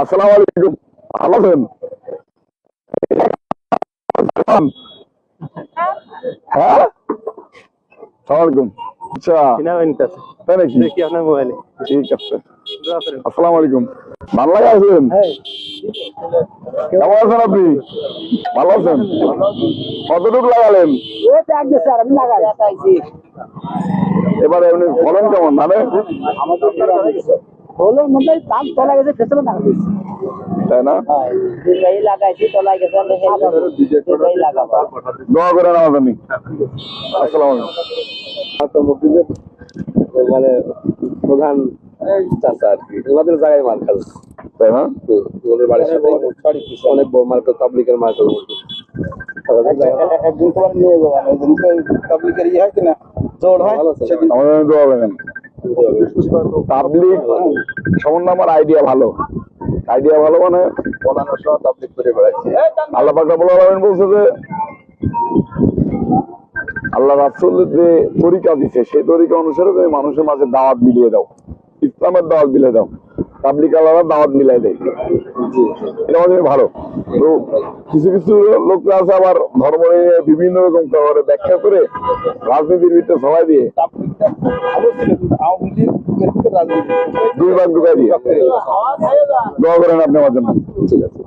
আসসালামু আলাইকুম। ভালো আছেন? হ্যাঁ? আলাইকুম। আচ্ছা। তাই নাকি? দেখি আপনার মোবাইলে। ঠিক আছে। আসসালামু আলাইকুম। ভালো লাগে আছেন? কেমন আছেন আপনি? ভালো আছেন? কতটুকু লাগালেন? এবারে এমনি ফলন কেমন? ধানে হলো মধ্যে দাম তোলা গেছে পেছনে টাকা দিচ্ছে তাই না? দুটাই লাগাইছি তোলা গেছে দুটাই লাগাবো। দোয়া করে নেওয়া জানি আসসালামু আলাইকুম। মানে প্রধান চাষা আর কি। ওনাদের জায়গায় মাল খাবে তাই না? ওদের বাড়ির সাথে অনেক বড় মার্কেট পাবলিকের মার্কেট একদিন তোমার নিয়ে যাব ওই পাবলিকের ইয়ে হয় কিনা? জোর হয়? সেদিন আমাদের দোয়া করবেন পাবলিক সম্বন্ধে আমার আইডিয়া ভালো। আইডিয়া ভালো মানে বলানোর সময় পাবলিক করে বেড়াচ্ছে। আল্লাহ পাক রব্বুল বলছে যে আল্লাহ রাসুল যে তরিকা দিছে সেই তরিকা অনুসারে তুমি মানুষের মাঝে দাওয়াত মিলিয়ে দাও। ইসলামের দাওয়াত মিলে দাও। পাবলিক আলাদা দাওয়াত মিলাই দেয়। এটা আমাদের ভালো। তো কিছু কিছু লোকরা আছে আবার ধর্ম নিয়ে বিভিন্ন রকম করে ব্যাখ্যা করে রাজনীতির ভিতরে সবাই দিয়ে। দুই ভাগ ঢুকাই দিয়ে। দোয়া করেন আপনি আমার জন্য। ঠিক আছে।